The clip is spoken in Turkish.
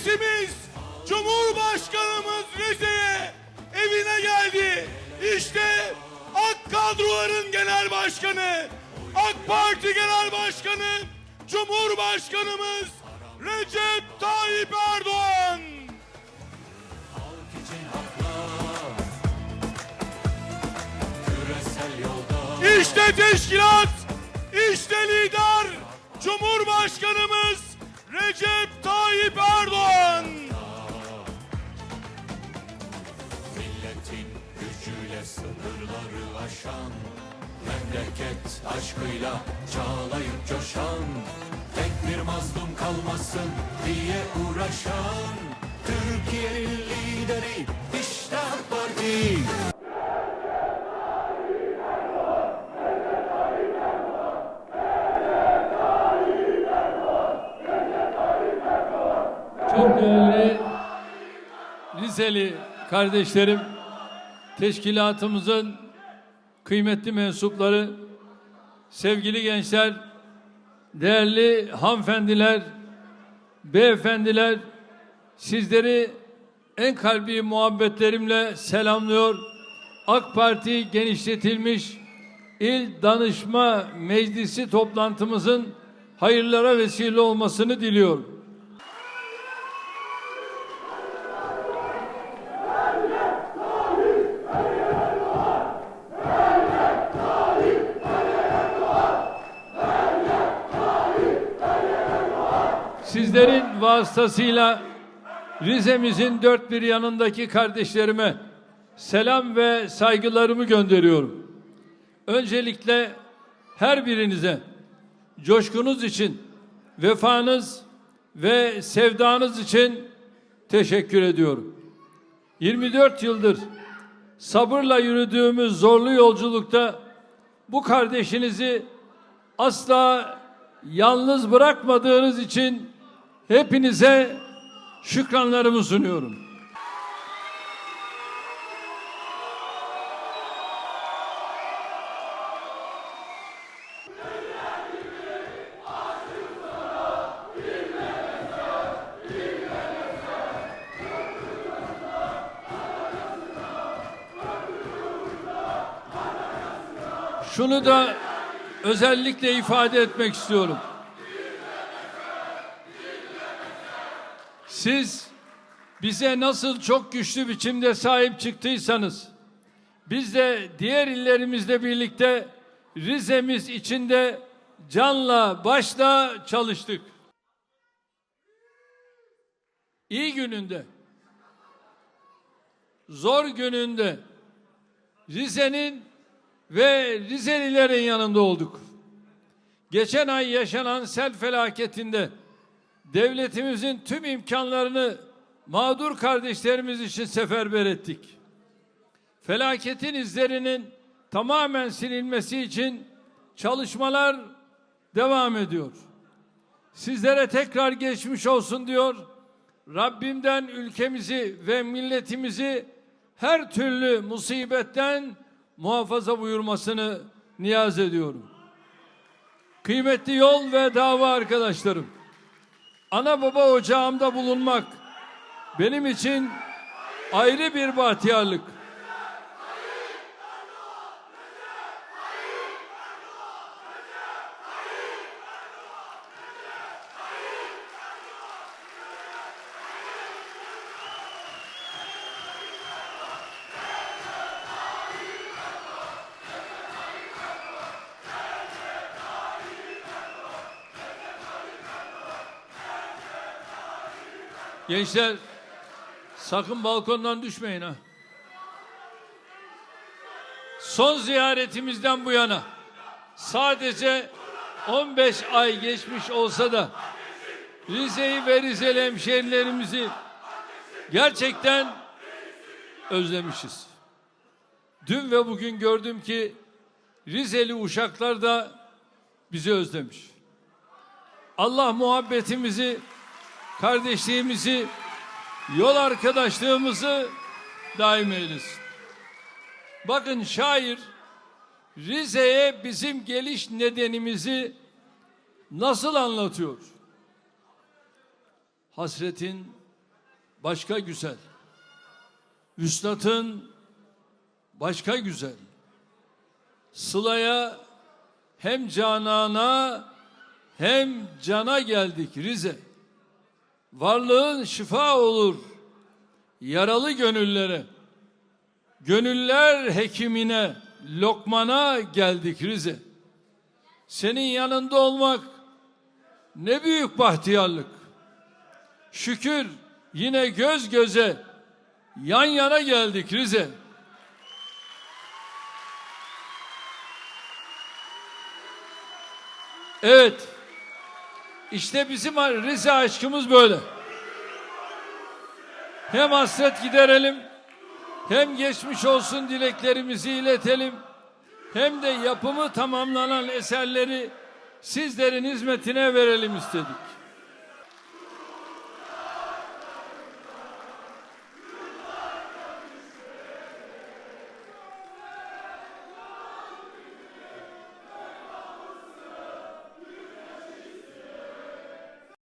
sesimiz Cumhurbaşkanımız Rize'ye evine geldi. İşte AK kadroların genel başkanı, AK Parti genel başkanı, Cumhurbaşkanımız Recep Tayyip Erdoğan. İşte teşkilat, işte lider, Cumhurbaşkanımız Recep Tayyip Erdoğan. Milletin gücüyle sınırları aşan Memleket aşkıyla çağlayıp coşan Tek bir mazlum kalmasın diye uğraşan Türkiye'nin lideri işte Parti Çok değerli Rizeli kardeşlerim, teşkilatımızın kıymetli mensupları, sevgili gençler, değerli hanımefendiler, beyefendiler, sizleri en kalbi muhabbetlerimle selamlıyor. AK Parti genişletilmiş İl Danışma Meclisi toplantımızın hayırlara vesile olmasını diliyorum. Sizlerin vasıtasıyla Rize'mizin dört bir yanındaki kardeşlerime selam ve saygılarımı gönderiyorum. Öncelikle her birinize coşkunuz için, vefanız ve sevdanız için teşekkür ediyorum. 24 yıldır sabırla yürüdüğümüz zorlu yolculukta bu kardeşinizi asla yalnız bırakmadığınız için hepinize şükranlarımı sunuyorum. Şunu da özellikle ifade etmek istiyorum. Siz bize nasıl çok güçlü biçimde sahip çıktıysanız biz de diğer illerimizle birlikte Rize'miz içinde canla başla çalıştık. İyi gününde, zor gününde Rize'nin ve Rizelilerin yanında olduk. Geçen ay yaşanan sel felaketinde devletimizin tüm imkanlarını mağdur kardeşlerimiz için seferber ettik. Felaketin izlerinin tamamen silinmesi için çalışmalar devam ediyor. Sizlere tekrar geçmiş olsun diyor. Rabbimden ülkemizi ve milletimizi her türlü musibetten muhafaza buyurmasını niyaz ediyorum. Kıymetli yol ve dava arkadaşlarım, ana baba ocağımda bulunmak benim için ayrı bir bahtiyarlık. Gençler sakın balkondan düşmeyin ha. Son ziyaretimizden bu yana sadece 15 ay geçmiş olsa da Rize'yi ve Rizeli hemşehrilerimizi gerçekten özlemişiz. Dün ve bugün gördüm ki Rizeli uşaklar da bizi özlemiş. Allah muhabbetimizi kardeşliğimizi, yol arkadaşlığımızı daim eylesin. Bakın şair Rize'ye bizim geliş nedenimizi nasıl anlatıyor? Hasretin başka güzel. Üstadın başka güzel. Sıla'ya hem canana hem cana geldik Rize. Varlığın şifa olur yaralı gönüllere. Gönüller hekimine, Lokman'a geldik Rize. Senin yanında olmak ne büyük bahtiyarlık. Şükür yine göz göze yan yana geldik Rize. Evet. İşte bizim Rize aşkımız böyle. Hem hasret giderelim, hem geçmiş olsun dileklerimizi iletelim, hem de yapımı tamamlanan eserleri sizlerin hizmetine verelim istedik.